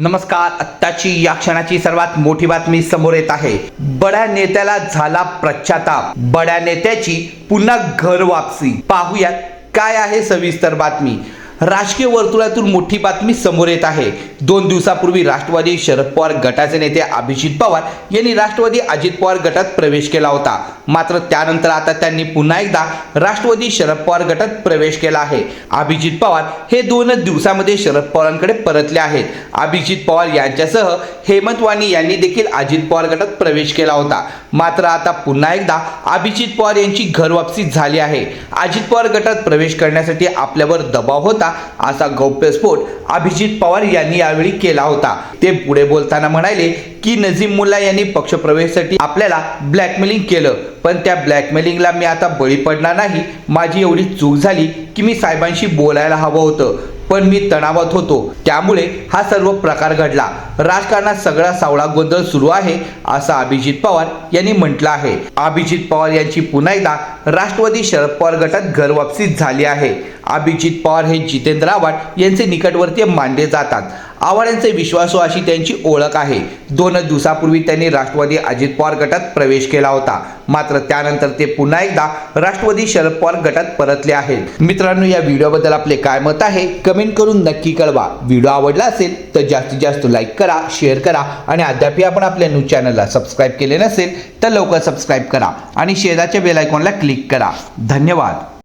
नमस्कार आत्ताची या क्षणाची सर्वात मोठी बातमी समोर येत आहे. बड्या नेत्याला झाला प्रच्छाताप. बड्या नेत्याची पुन्हा घर वापसी. पाहूयात काय आहे सविस्तर बातमी. राजकीय वर्तुळातून मोठी बातमी समोर येत आहे. दोन दिवसापूर्वी राष्ट्रवादी शरद पवार गटाचे नेते अभिजित पवार यांनी राष्ट्रवादी अजित पवार गटात प्रवेश केला होता. मात्र त्यानंतर आता त्यांनी पुन्हा एकदा राष्ट्रवादी शरद पवार गटात प्रवेश केला आहे. अभिजित पवार हे दोनच दिवसामध्ये शरद पवारांकडे परतले आहेत. अभिजित पवार यांच्यासह हेमंत वाणी यांनी देखील अजित पवार गटात प्रवेश केला होता. मात्र आता पुन्हा एकदा अभिजित पवार यांची घरवापसी झाली आहे. अजित पवार गटात प्रवेश करण्यासाठी आपल्यावर दबाव होता. असा गौप्यस्फोट अभिजित पवार यांनी यावेळी केला होता. ते पुढे बोलताना म्हणाले की नजीम मुल्ला यांनी पक्षप्रवेशासाठी आपल्याला ब्लॅकमेलिंग केलं. पण त्या ब्लॅकमेलिंगला मी आता बळी पडणार नाही. माझी एवढी चूक झाली की मी साहेबांशी बोलायला हवं होतं. पण मी तणावात होतो. त्यामुळे हा सर्व प्रकार घडला. राजकारणात सगळा सावळा गोंधळ सुरू आहे असं अभिजित पवार यांनी म्हटलं आहे. अभिजित पवार यांची पुन्हा एकदा राष्ट्रवादी शरद पवार गटात घरवापसी झाली आहे. अभिजित पवार हे जितेंद्र आव्हाड यांचे निकटवर्तीय मानले जातात. आव्हाड यांचे विश्वासू अशी त्यांची ओळख आहे. दोनच दिवसापूर्वी त्यांनी राष्ट्रवादी अजित पवार गटात प्रवेश केला होता. मात्र त्यानंतर ते पुन्हा एकदा राष्ट्रवादी शरद पवार गटात परतले आहेत. मित्रांनो या व्हिडिओबद्दल आपले काय मत आहे? कमेंट करून नक्की कळवा. व्हिडिओ आवडला असेल तर जास्तीत जास्त लाईक करा शेअर करा आणि अद्यापही आपण आपल्या न्यूज चॅनलला सबस्क्राईब केले नसेल तर लवकर सबस्क्राईब करा आणि शेजारच्या बेल आयकॉनला क्लिक करा. धन्यवाद.